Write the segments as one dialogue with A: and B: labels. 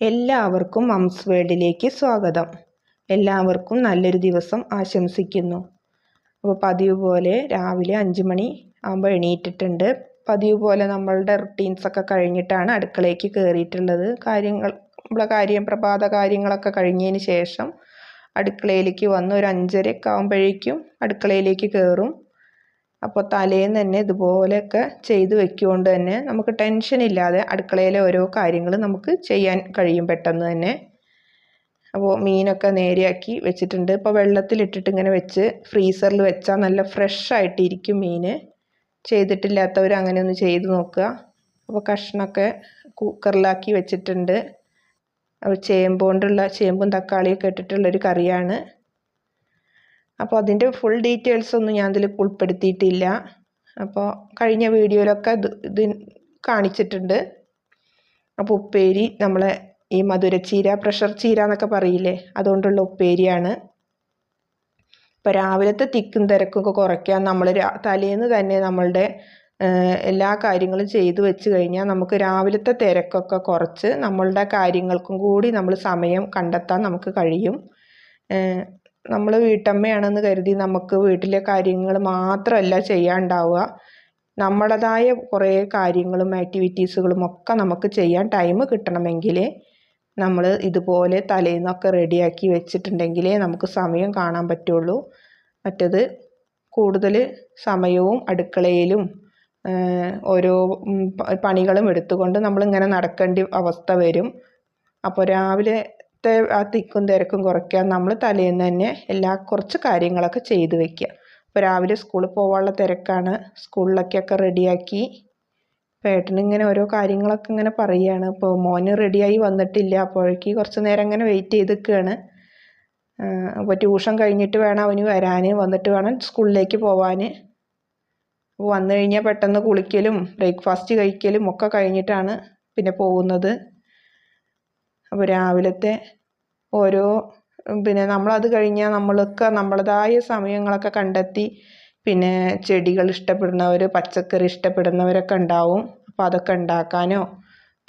A: എല്ലാവർക്കും മംസ് വേൾഡിലേക്ക് സ്വാഗതം. എല്ലാവർക്കും നല്ലൊരു ദിവസം ആശംസിക്കുന്നു. അപ്പോൾ പതിവ് പോലെ രാവിലെ അഞ്ച് മണി ആകുമ്പോൾ എണീറ്റിട്ടുണ്ട്. പതിവ് പോലെ നമ്മളുടെ റുട്ടീൻസൊക്കെ കഴിഞ്ഞിട്ടാണ് അടുക്കളയ്ക്ക് കയറിയിട്ടുള്ളത് കാര്യങ്ങൾ നമ്മളെ കാര്യം പ്രഭാത കാര്യങ്ങളൊക്കെ കഴിഞ്ഞതിന് ശേഷം അടുക്കളയിലേക്ക് വന്ന് ഒരു അഞ്ചരയൊക്കെ ആകുമ്പോഴേക്കും അടുക്കളയിലേക്ക് കയറും അപ്പോൾ തലേന്ന് തന്നെ ഇതുപോലെയൊക്കെ ചെയ്ത് വെക്കുകൊണ്ട് തന്നെ നമുക്ക് ടെൻഷൻ ഇല്ലാതെ അടുക്കളയിലെ ഓരോ കാര്യങ്ങൾ നമുക്ക് ചെയ്യാൻ കഴിയും പെട്ടെന്ന് തന്നെ. അപ്പോൾ മീനൊക്കെ നേരെയാക്കി വെച്ചിട്ടുണ്ട്. ഇപ്പോൾ വെള്ളത്തിലിട്ടിട്ട് ഇങ്ങനെ വെച്ച് ഫ്രീസറിൽ വെച്ചാൽ നല്ല ഫ്രഷ് ആയിട്ടിരിക്കും മീൻ ചെയ്തിട്ടില്ലാത്തവർ അങ്ങനെ ഒന്ന് ചെയ്ത് നോക്കുക. അപ്പോൾ കഷ്ണമൊക്കെ കുക്കറിലാക്കി വെച്ചിട്ടുണ്ട്. അപ്പോൾ ചേമ്പ് കൊണ്ടുള്ള ചേമ്പും തക്കാളിയൊക്കെ ഇട്ടിട്ടുള്ളൊരു കറിയാണ്. അപ്പോൾ അതിന്റെ ഫുൾ ഡീറ്റെയിൽസ് ഒന്നും ഞാൻ ഇതിൽ ഉൾപ്പെടുത്തിയിട്ടില്ല. അപ്പോൾ കഴിഞ്ഞ വീഡിയോയിലൊക്കെ ഇത് ഇത് കാണിച്ചിട്ടുണ്ട്. അപ്പോൾ ഉപ്പേരി നമ്മളെ ഈ മധുരച്ചീര പ്രഷർ ചീര എന്നൊക്കെ പറയില്ലേ അതുകൊണ്ടുള്ള ഉപ്പേരിയാണ്. ഇപ്പോൾ രാവിലത്തെ തിക്കും തിരക്കൊക്കെ കുറയ്ക്കാൻ നമ്മൾ തലേന്ന് തന്നെ നമ്മളുടെ എല്ലാ കാര്യങ്ങളും ചെയ്തു വെച്ച് കഴിഞ്ഞാൽ നമുക്ക് രാവിലത്തെ തിരക്കൊക്കെ കുറച്ച് നമ്മളുടെ കാര്യങ്ങൾക്കും കൂടി നമ്മൾ സമയം കണ്ടെത്താൻ നമുക്ക് കഴിയും. നമ്മൾ വീട്ടമ്മയാണെന്ന് കരുതി നമുക്ക് വീട്ടിലെ കാര്യങ്ങൾ മാത്രമല്ല ചെയ്യാണ്ടാവുക. നമ്മളതായ കുറേ കാര്യങ്ങളും ആക്ടിവിറ്റീസുകളും ഒക്കെ നമുക്ക് ചെയ്യാൻ ടൈം കിട്ടണമെങ്കിൽ നമ്മൾ ഇതുപോലെ തലേന്നൊക്കെ റെഡിയാക്കി വെച്ചിട്ടുണ്ടെങ്കിലേ നമുക്ക് സമയം കാണാൻ പറ്റുള്ളൂ. മറ്റത് കൂടുതൽ സമയവും അടുക്കളയിലും ഓരോ പണികളും എടുത്തുകൊണ്ട് നമ്മളിങ്ങനെ നടക്കേണ്ട അവസ്ഥ വരും. അപ്പോൾ രാവിലെ ആ തിക്കും തിരക്കും കുറയ്ക്കാൻ നമ്മൾ തലേന്ന് തന്നെ എല്ലാ കുറച്ച് കാര്യങ്ങളൊക്കെ ചെയ്ത് വെക്കുക അപ്പോൾ രാവിലെ സ്കൂളിൽ പോകാനുള്ള തിരക്കാണ്. സ്കൂളിലേക്കൊക്കെ റെഡിയാക്കി പേട്ടനിങ്ങനെ ഓരോ കാര്യങ്ങളൊക്കെ ഇങ്ങനെ പറയുകയാണ് ഇപ്പോൾ മോന് റെഡിയായി വന്നിട്ടില്ല. അപ്പോഴേക്ക് കുറച്ച് നേരം ഇങ്ങനെ വെയിറ്റ് ചെയ്ത് നിൽക്കുകയാണ് അപ്പോൾ ട്യൂഷൻ കഴിഞ്ഞിട്ട് വേണം അവന് വരാൻ വന്നിട്ട് വേണം സ്കൂളിലേക്ക് പോവാൻ വന്നു കഴിഞ്ഞാൽ പെട്ടെന്ന് കുളിക്കലും ബ്രേക്ക്ഫാസ്റ്റ് കഴിക്കലും ഒക്കെ കഴിഞ്ഞിട്ടാണ് പിന്നെ പോകുന്നത്. അപ്പോൾ രാവിലത്തെ ഓരോ പിന്നെ നമ്മളത് കഴിഞ്ഞാൽ നമ്മളൊക്കെ നമ്മളതായ സമയങ്ങളൊക്കെ കണ്ടെത്തി പിന്നെ ചെടികൾ ഇഷ്ടപ്പെടുന്നവർ പച്ചക്കറി ഇഷ്ടപ്പെടുന്നവരൊക്കെ ഉണ്ടാവും. അപ്പോൾ അതൊക്കെ ഉണ്ടാക്കാനോ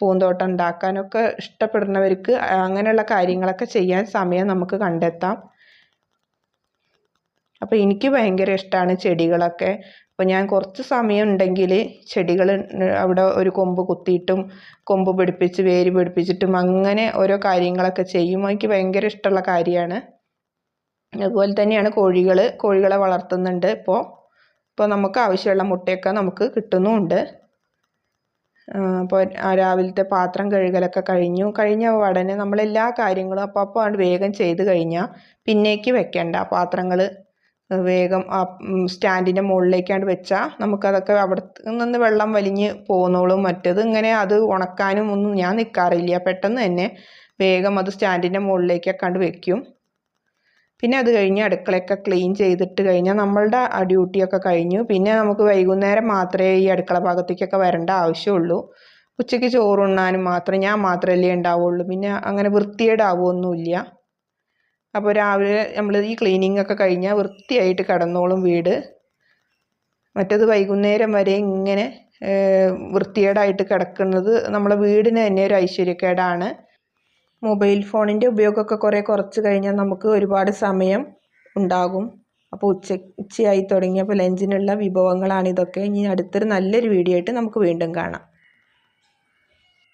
A: പൂന്തോട്ടം ഉണ്ടാക്കാനൊക്കെ ഇഷ്ടപ്പെടുന്നവർക്ക് അങ്ങനെയുള്ള കാര്യങ്ങളൊക്കെ ചെയ്യാൻ സമയം നമുക്ക് കണ്ടെത്താം. അപ്പോൾ എനിക്ക് ഭയങ്കര ഇഷ്ടമാണ് ചെടികളൊക്കെ. അപ്പോൾ ഞാൻ കുറച്ച് സമയം ഉണ്ടെങ്കിൽ ചെടികൾ അവിടെ ഒരു കൊമ്പ് കുത്തിയിട്ടും കൊമ്പ് പിടിപ്പിച്ച് വേര് പിടിപ്പിച്ചിട്ടും അങ്ങനെ ഓരോ കാര്യങ്ങളൊക്കെ ചെയ്യും. എനിക്ക് ഭയങ്കര ഇഷ്ടമുള്ള കാര്യമാണ്. അതുപോലെ തന്നെയാണ് കോഴികൾ കോഴികളെ വളർത്തുന്നുണ്ട് ഇപ്പോൾ ഇപ്പോൾ നമുക്ക് ആവശ്യമുള്ള മുട്ടയൊക്കെ നമുക്ക് കിട്ടുന്നുമുണ്ട് അപ്പോൾ രാവിലത്തെ പാത്രം കഴുകലൊക്കെ കഴിഞ്ഞു. കഴിഞ്ഞ ഉടനെ നമ്മളെല്ലാ കാര്യങ്ങളും അപ്പോൾ അപ്പോൾ വേഗം ചെയ്ത് കഴിഞ്ഞാൽ പിന്നേക്ക് വെക്കണ്ട പാത്രങ്ങൾ വേഗം ആ സ്റ്റാൻഡിന്റെ മുകളിലേക്കാണ്ട് വെച്ചാൽ നമുക്കതൊക്കെ അവിടെ നിന്ന് വെള്ളം വലിഞ്ഞ് പോന്നോളും മറ്റത് ഇങ്ങനെ അത് ഉണക്കാനും ഒന്നും ഞാൻ നിൽക്കാറില്ല പെട്ടെന്ന് തന്നെ വേഗം അത് സ്റ്റാൻഡിന്റെ മുകളിലേക്കൊക്കെ കണ്ട് വെക്കും. പിന്നെ അത് കഴിഞ്ഞ് അടുക്കളയൊക്കെ ക്ലീൻ ചെയ്തിട്ട് കഴിഞ്ഞാൽ നമ്മളുടെ ഡ്യൂട്ടിയൊക്കെ കഴിഞ്ഞു. പിന്നെ നമുക്ക് വൈകുന്നേരം മാത്രമേ ഈ അടുക്കള ഭാഗത്തേക്കൊക്കെ വരേണ്ട ആവശ്യമുള്ളൂ. ഉച്ചയ്ക്ക് ചോറുണ്ണാനും മാത്രം ഞാൻ മാത്രമല്ലേ ഉണ്ടാവുള്ളൂ. പിന്നെ അങ്ങനെ വൃത്തികേടാവുമൊന്നുമില്ല അപ്പോൾ രാവിലെ നമ്മൾ ഈ ക്ലീനിങ് ഒക്കെ കഴിഞ്ഞാൽ വൃത്തിയായിട്ട് കിടന്നോളും വീട്. മറ്റത് വൈകുന്നേരം വരെ ഇങ്ങനെ വൃത്തികേടായിട്ട് കിടക്കുന്നത് നമ്മളെ വീടിന് തന്നെ ഒരു ഐശ്വര്യക്കേടാണ്. മൊബൈൽ ഫോണിന്റെ ഉപയോഗമൊക്കെ കുറേ കുറച്ച് കഴിഞ്ഞാൽ നമുക്ക് ഒരുപാട് സമയം ഉണ്ടാകും. അപ്പോൾ ഉച്ച ഉച്ചയായി തുടങ്ങിയപ്പോൾ ലഞ്ചിനുള്ള വിഭവങ്ങളാണിതൊക്കെ ഇനി അടുത്തൊരു നല്ലൊരു വീഡിയോ ആയിട്ട് നമുക്ക് വീണ്ടും കാണാം.